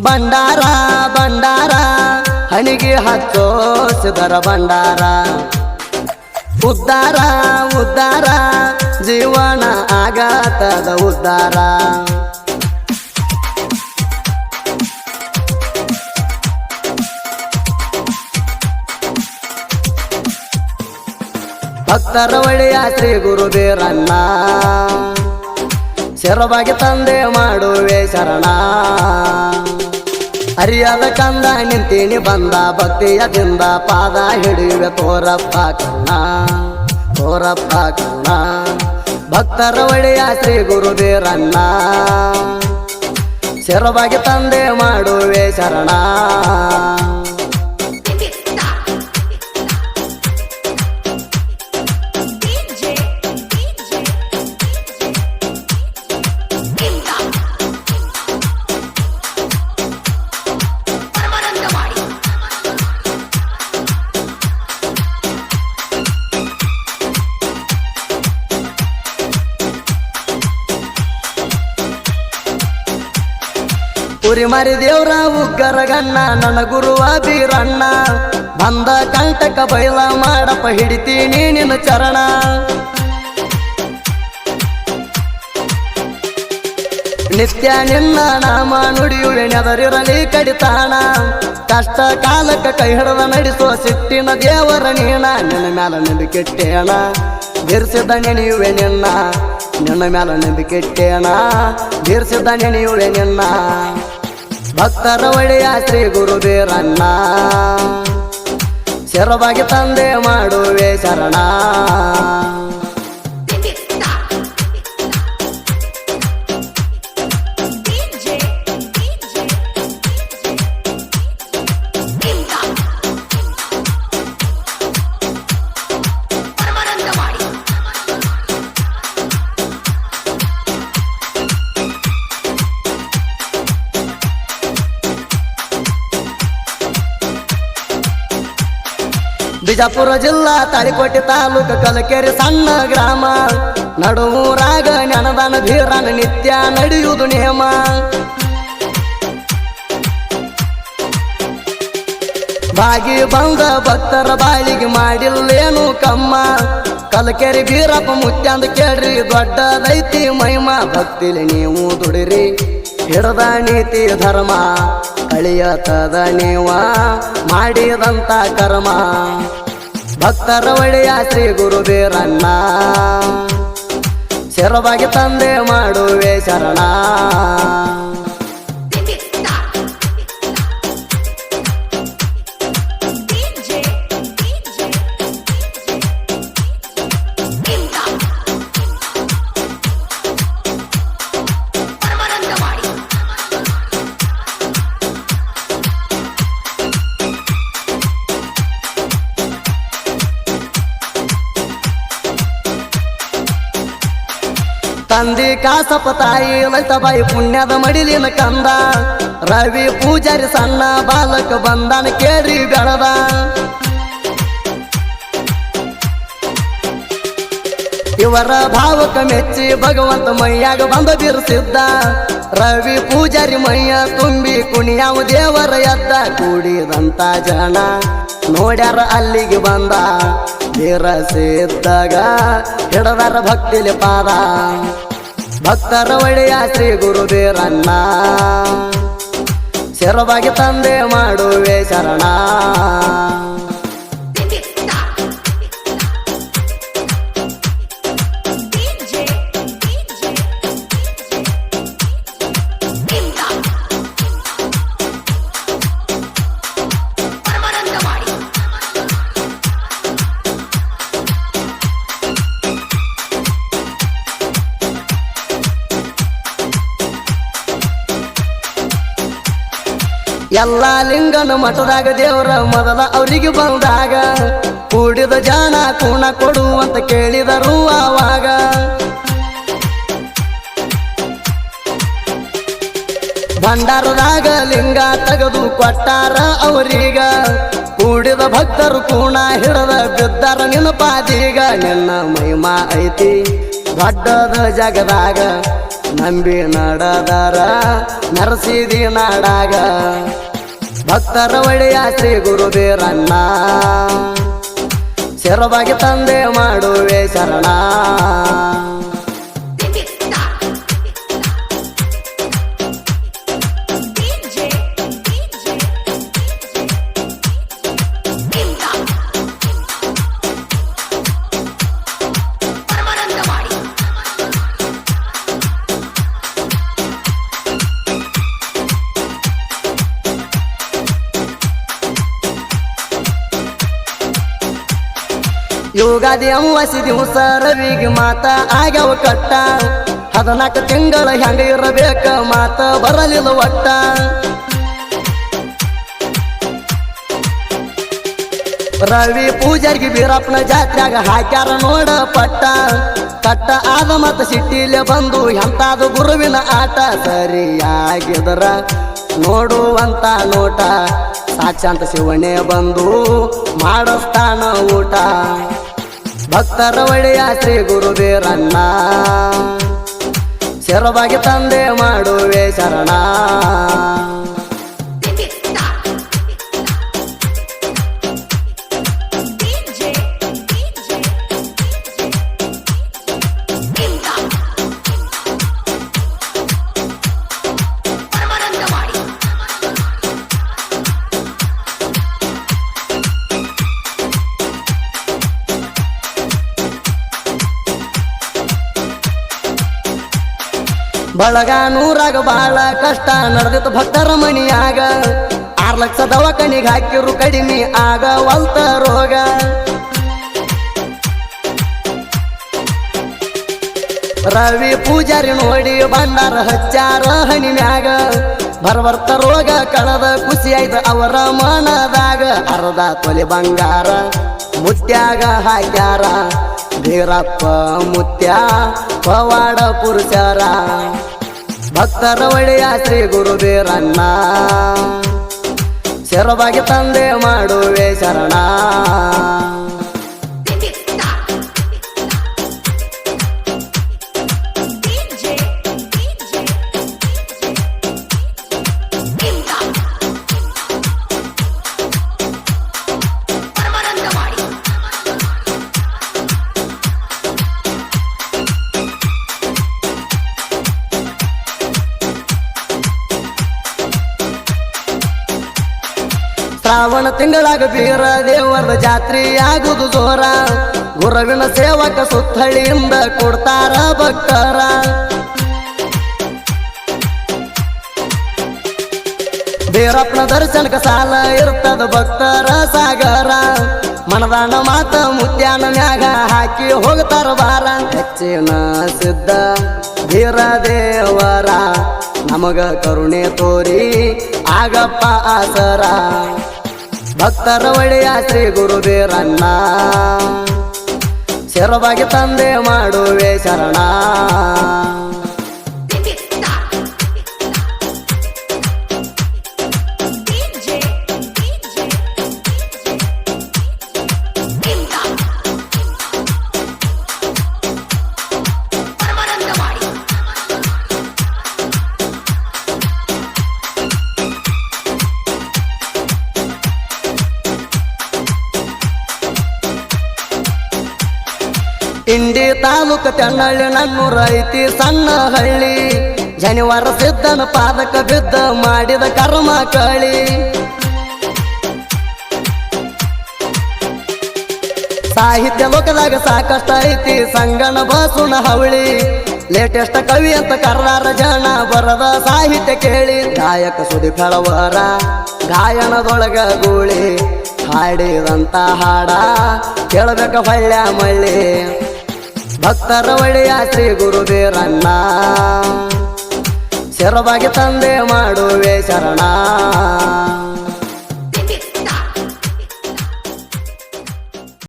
ಬಂಡಾರ ಬಂಡಾರ ಹಣಿಗೆ ಹಚ್ಚೋ ಸಿದರ ಬಂಡಾರ ಉದ್ಧಾರ ಉದ್ಧಾರ ಜೀವನ ಆಗತದ ಉದ್ಧಾರ ಭಕ್ತರ ಒಡೆಯ ಶ್ರೀ ಗುರುದೇರನ್ನ ಶರವಾಗಿ ತಂದೆ ಮಾಡುವೆ ಶರಣ. ಅರಿಯದ ಕಂದ ನಿಂತೀನಿ ಬಂದ ಭಕ್ತಿಯದಿಂದ ಪಾದ ಹಿಡಿಯುವೆ ತೋರಪ್ಪ ಕಣ್ಣ ತೋರಪ್ಪ ಕಣ್ಣ ಭಕ್ತರ ಒಡೆಯ ಶ್ರೀ ಗುರುದೇರನ್ನ ಶರವಾಗಿ ತಂದೆ ಮಾಡುವೆ ಶರಣ. ಕುರಿ ಮರಿ ದೇವ್ರ ಉಗ್ಗರ ಗಣ್ಣ, ನನ್ನ ಗುರುವ ಬೀರಣ್ಣ ಬಂದ ಕಂಟಕ ಬೈಲ ಮಾಡಪ್ಪ ಹಿಡಿತೀನಿ ನಿನ್ನ ಚರಣ. ನಿತ್ಯ ನಿನ್ನ ನಾಮ ನುಡಿಯುವೆ, ನೆದರಿರಲಿ ಕಡಿತಾಣ. ಕಷ್ಟ ಕಾಲಕ್ಕ ಕೈ ಹಿಡದ ನಡೆಸುವ ಸಿಟ್ಟಿನ ದೇವರ ನೀಣ, ನಿನ್ನ ಮ್ಯಾಲ ನಂಬಿಕೆಟ್ಟೇಣ ಬಿರ್ಸಿದ ನೆನೆಯುವೆ ನಿನ್ನ ನಿನ್ನ ಮ್ಯಾಲ ನಂಬಿಕೆಟ್ಟೇಣ ಬಿರ್ಸಿದ ನೆನೆಯುವೆ ನಿನ್ನ. ಭಕ್ತರ ಒಡೆಯ ಶ್ರೀ ಗುರುದೇರನ್ನ ಶರವಾಗಿ ತಂದೆ ಮಾಡುವೆ ಶರಣ. ಬಿಜಾಪುರ ಜಿಲ್ಲಾ ತಾಳಿಕೋಟೆ ತಾಲೂಕು, ಕಲಕೆರೆ ಸಣ್ಣ ಗ್ರಾಮ. ನಡುವೂರಾಗ ನೆನದಾನ ಧೀರನ ನಿತ್ಯ ನಡೆಯುವುದು ನೇಮ ಬಾಗಿ ಬಂದ ಭಕ್ತರ ಬಾಳಿಗೆ ಮಾಡಿಲ್ಲೇನು ಕಮ್ಮ. ಕಲಕೆರೆ ಬೀರಪ್ಪ ಮುತ್ಯಾಂದ ಕೇಳ್ರಿ, ದೊಡ್ಡದೈತಿ ಮಹಿಮಾ. ಭಕ್ತಿಲಿ ನೀವು ದುಡಿರಿ. ಹಿಡದ ನೀತಿ ಧರ್ಮ ಕಳಿಯತದ ನೀವ ಮಾಡಿದಂತ ಕರ್ಮ. ಭಕ್ತರ ಒಡೆಯ ಶ್ರೀ ಗುರುದೇರನ್ನ ಶರವಾಗಿ ತಂದೆ ಮಾಡುವೆ ಶರಣ. ತಂದಿ ಕಾಸಪ್ಪ ತಾಯಿ ಲಲಿತಾಬಾಯಿ ಪುಣ್ಯದ ಮಡಿಲಿನ ಕಂದ. ರವಿ ಪೂಜಾರಿ ಸಣ್ಣ ಬಾಲಕ ಬಂದನ ಕೇಳಿ ಬೆಳದ ಇವರ ಭಾವಕ ಮೆಚ್ಚಿ ಭಗವಂತ ಮೈಯಾಗ ಬಂದ ಬಿರುಸಿದ್ದ. ರವಿ ಪೂಜಾರಿ ಮೈಯ ತುಂಬಿ ಕುಣಿಯಾವ ದೇವರ ಎದ್ದ. ಕೂಡಿದಂತ ಜನ ನೋಡ್ಯಾರ ಅಲ್ಲಿಗೆ ಬಂದ. ಬಿರಸಿದ್ದಾಗ ಹಿಡದಾರ ಭಕ್ತಿಲಿ ಪಾದ. ಭಕ್ತರ ಒಡೆಯ ಶ್ರೀ ಗುರುದೇರನ್ನ ಶರವಾಗಿ ತಂದೆ ಮಾಡುವೆ ಶರಣ. ಎಲ್ಲ ಲಿಂಗನ ಮಠದಾಗ ದೇವರ ಮೊದಲ ಅವರಿಗೆ ಬಂದಾಗ ಕೂಡಿದ ಜಾನ ಕೂಣ ಕೊಡು ಅಂತ ಕೇಳಿದರು ಆವಾಗ. ಭಂಡಾರದಾಗ ಲಿಂಗ ತೆಗೆದು ಕೊಟ್ಟಾರ ಅವರೀಗ. ಕೂಡ ಕೂಡಿದ ಭಕ್ತರು ಕೂಣ ಹಿಡದ ಬಿದ್ದಾರ ನಿನ್ನ ಪಾದೀಗ ನಿನ್ನ ಮಹಿಮಾ ಐತಿ ದೊಡ್ಡದ ಜಗದಾಗ. ನಂಬಿ ನಾಡದಾರ ನರಸಿದಿ ನಾಡಾಗ ಭಕ್ತರ ಒಡೆಯ ಶ್ರೀ ಗುರುದೇರನ್ನ ಸೆರವಾಗಿ ತಂದೆ ಮಾಡುವೆ ಶರಣ. ಯೋಗಾದಿ ಅಮಾವಾಸಿ ದಿವಸ ರವಿಗೆ ಮಾತ ಆಗ್ಯಾವ ಕಟ್ಟ. ಹದಿನಾಲ್ಕು ತಿಂಗಳ ಹೆಂಗ ಇರಬೇಕ ಮಾತ ಬರಲಿಲ್ಲ ಒಟ್ಟ. ರವಿ ಪೂಜಾರಿಗೆ ಬೀರಪ್ಪನ ಜಾತ್ರೆಗ ಹಾಕ್ಯಾರ ನೋಡ ಪಟ್ಟ. ಕಟ್ಟ ಆದ ಮತ್ತ ಸಿಟ್ಟಿಲೆ ಬಂದು ಎಂತಾದ ಗುರುವಿನ ಆಟ ಸರಿಯಾಗಿದ್ರ. ನೋಡುವಂತ ನೋಟ, ಸಾಕ್ಷಾಂತ ಶಿವಣೆ ಬಂದು ಮಾಡಸ್ತಾನ ಊಟ. ಭಕ್ತರ ಒಡೆಯ ಶ್ರೀ ಗುರುದೇರನ್ನ ಶರವಾಗಿ ತಂದೆ ಮಾಡುವೆ ಶರಣ. ಬಳಗ ನೂರಾಗ ಬಾಳ ಕಷ್ಟ ನಡೆದಿತ್ತು ಭಕ್ತರ ಮನಿಯಾಗ. ಆರ್ ಲಕ್ಷ ದವಾಖಾನಿಗೆ ಹಾಕಿರು ಕಡಿಮೆ ಆಗ ವಲ್ತ ರೋಗ. ರವಿ ಪೂಜಾರಿ ನೋಡಿ ಬಂದಾರ ಹಚ್ಚಾರ ಹಣಿ ಮ್ಯಾಗ ಬರ್ಬರ್ತ ರೋಗ ಕಳೆದ ಖುಷಿ ಆಯ್ತು ಅವರ ಮನದಾಗ. ಅರ್ಧ ತೊಲೆ ಬಂಗಾರ ಮುತ್ಯಾಗ ಹಾಕ್ಯಾರ. ಬೀರಪ್ಪ ಮುತ್ಯ ಪವಾಡ ಪುರುಷರ. ಭಕ್ತರ ಒಡೆಯ ಶ್ರೀ ಗುರುದೇರನ್ನ ಶರವಾಗಿ ತಂದೆ ಮಾಡುವೆ ಶರಣ. ಶ್ರಾವಣ ತಿಂಗಳಾಗ ಬೀರ ದೇವರ ಜಾತ್ರಿ ಆಗುದು ಜೋರ. ಗುರುವಿನ ಸೇವಕ ಸುತ್ತಳಿಯಿಂದ ಕೊಡ್ತಾರ ಭಕ್ತರ. ಬೀರಪ್ಪನ ದರ್ಶನಕ ಸಾಲ ಇರ್ತದ ಭಕ್ತರ ಸಾಗರ. ಮನದಾನ ಮಾತ ಮುದ್ಯಾನ ಮ್ಯಾಗ ಹಾಕಿ ಹೋಗ್ತಾರ ಬಾರ ಹೆಚ್ಚಿನ ಸಿದ್ಧ ಬೀರ ದೇವರ ನಮಗ ಕರುಣೆ ತೋರಿ ಆಗಪ್ಪ ಆಸರ. ಭಕ್ತರ ಒಡೆಯ ಶ್ರೀ ಗುರುದೇರನ್ನ ಶರವಾಗಿ ತಂದೆ ಮಾಡುವೆ ಶರಣ. ಇಂಡಿ ತಾಲೂಕು ನನ್ನೂರ ಐತಿ ಸಣ್ಣ ಹಳ್ಳಿ ಜನಿವಾರ ಸಿದ್ಧನ ಪಾದಕ ಬಿದ್ದ ಮಾಡಿದ ಕರ್ಮ ಕಳಿ ಸಾಹಿತ್ಯ ಲೋಕದಾಗ ಸಾಕಷ್ಟು ಐತಿ ಸಂಗಣ ಬಸುನ ಹವಳಿ. ಲೇಟೆಸ್ಟ್ ಕವಿ ಅಂತ ಕರ್ನಾರ ಜನ ಬರದ ಸಾಹಿತ್ಯ ಕೇಳಿ. ಗಾಯಕ ಸುದೀಪ್ ಹೆಳವರ ಗಾಯನದೊಳಗ ಗೂಳಿ ಹಾಡಿದಂತ ಹಾಡ. ಕೇಳಬೇಕ ಹೊಳ್ಳ ಮಳ್ಳಿ ಭಕ್ತರ ಒಡೆಯ ಶ್ರೀ ಗುರುದೇರನ್ನ ಶರವಾಗಿ ತಂದೆ ಮಾಡುವೆ ಶರಣ.